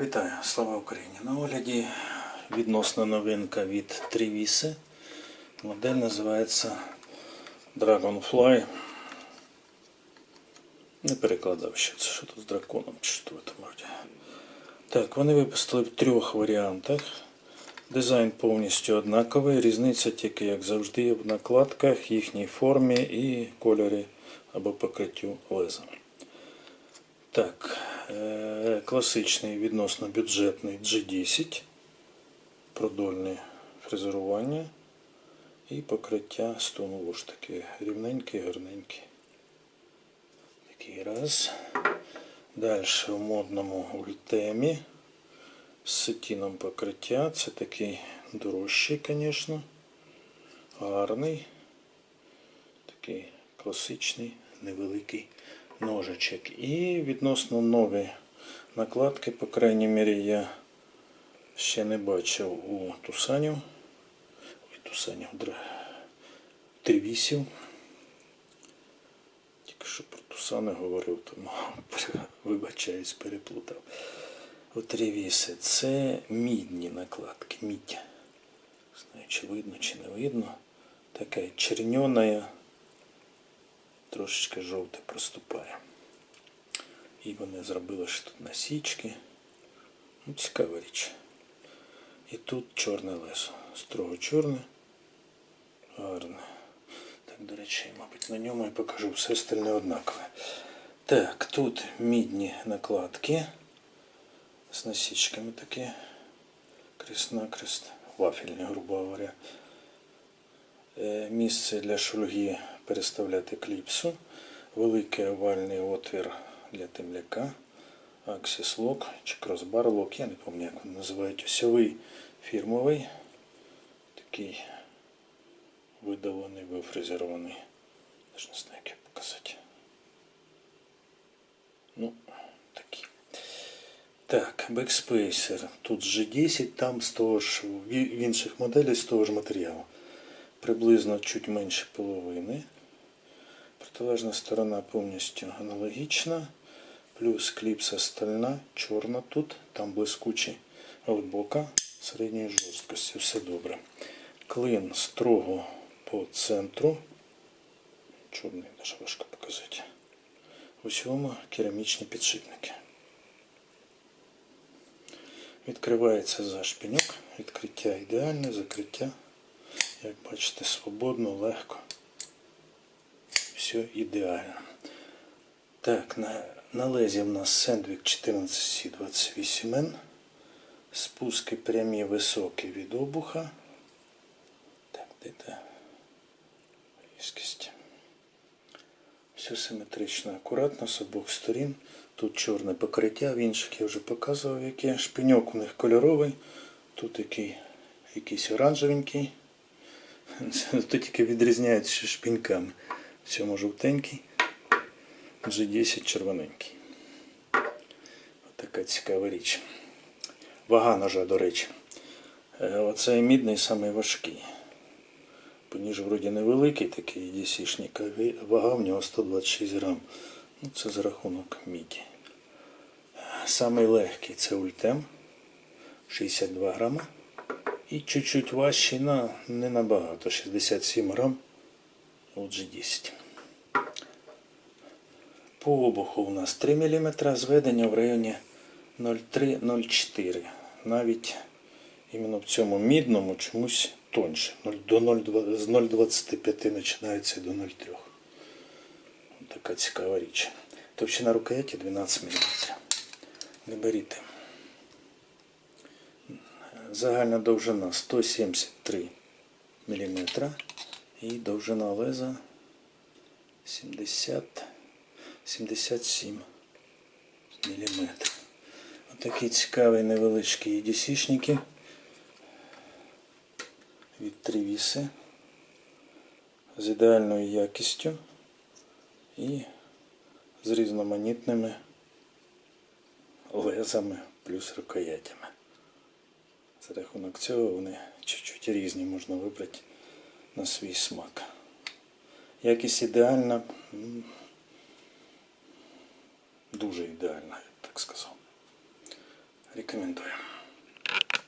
Вітаю, слава Україні! На огляді відносна новинка від Трivisi. Модель називається Dragonfly. Не перекладав ще це, що тут з драконом, чи що в тому роді. Так, вони випустили в трьох варіантах. Дизайн повністю однаковий, різниця тільки, як завжди, в накладках, їхній формі і кольорі або покриттю леза. Так, класичний відносно бюджетний G10, продольне фрезерування і покриття стону ж таки рівненький, гарненький. Такий раз. Далі в модному ультемі з сетіном покриття. Це такий дорожчий, звісно. Гарний. Такий класичний, невеликий ножичок. І відносно нові накладки, по крайній мірі, я ще не бачив у Тусанів. Ой, Тусанів Трivісів. Тільки що про Тусани говорив, тому вибачаюсь, переплутав. У Трivіси це мідні накладки, мідь. Знаю, чи видно, чи не видно. Така черньона, трошечки жовте проступає. І вони зробили ще тут насічки. Ну, цікава річ. І тут чорне лесо. Строго чорне. Гарне. Так, до речі, мабуть, на ньому я покажу все стильне однакове. Так, тут мідні накладки з насічками такі. Крест-накрест. Вафельні, грубо говоря. Е, Місце для шульги переставляти кліпсу. Великий овальний отвір для темляка. Аксіс лок чи кросбар лок, я не пам'ятаю, як вони називають. Осьовий фірмовий. Такий видалений, вифрезерований. Даже не знаю, як показати. Ну, такий. Так, бекспейсер. Тут G10, там з того ж, в інших моделях з того ж матеріалу. Приблизно чуть менше половини. Протилежна сторона повністю аналогічна. Плюс кліпса стальна, чорна тут, там блискучий от бока середньої жорсткості. Все добре. Клин строго по центру. Чорний даже важко показати. Усьому керамічні підшипники. Відкривається за шпиньок. Відкриття ідеальне, закриття. Як бачите, свободно, легко. Все ідеально. Так, на, на лезі в нас Сендвік 14C28N. Спуски прямі високі від обуха. Так, де та різкість. Все симетрично, акуратно з обох сторін. Тут чорне покриття, в інших я вже показував, яке. Шпиньок у них кольоровий. Тут який, якийсь оранжевенький. То тільки відрізняється шпіньками. Цьому жовтенький. G10 червоненький. Така цікава річ. Вага ножа, до речі. Е, Оцей мідний самий важкий. Ніж вроді невеликий такий дісішник, а вага в нього 126 грам. Ну, це за рахунок міді. Самий легкий це ультем 62 грама. І чуть-чуть важчий, на, не набагато, 67 грам. От G10. По обуху у нас 3 мм, зведення в районі 0,3-0,4. Навіть іменно в цьому мідному чомусь тоньше. 0 До 0,2 з 0,25 починається до 0,3. Така цікава річ. Товщина рукояті 12 мм. Габаріти. Загальна довжина 173 мм і довжина леза 70 77 мм. Отакі цікаві невеличкі EDC-шники від Трівіси з ідеальною якістю і з різноманітними лезами плюс рукоятями. За рахунок цього вони чуть-чуть різні можна вибрати на свій смак. Якість ідеальна, дуже ідеальна, я б так сказав. Рекомендую.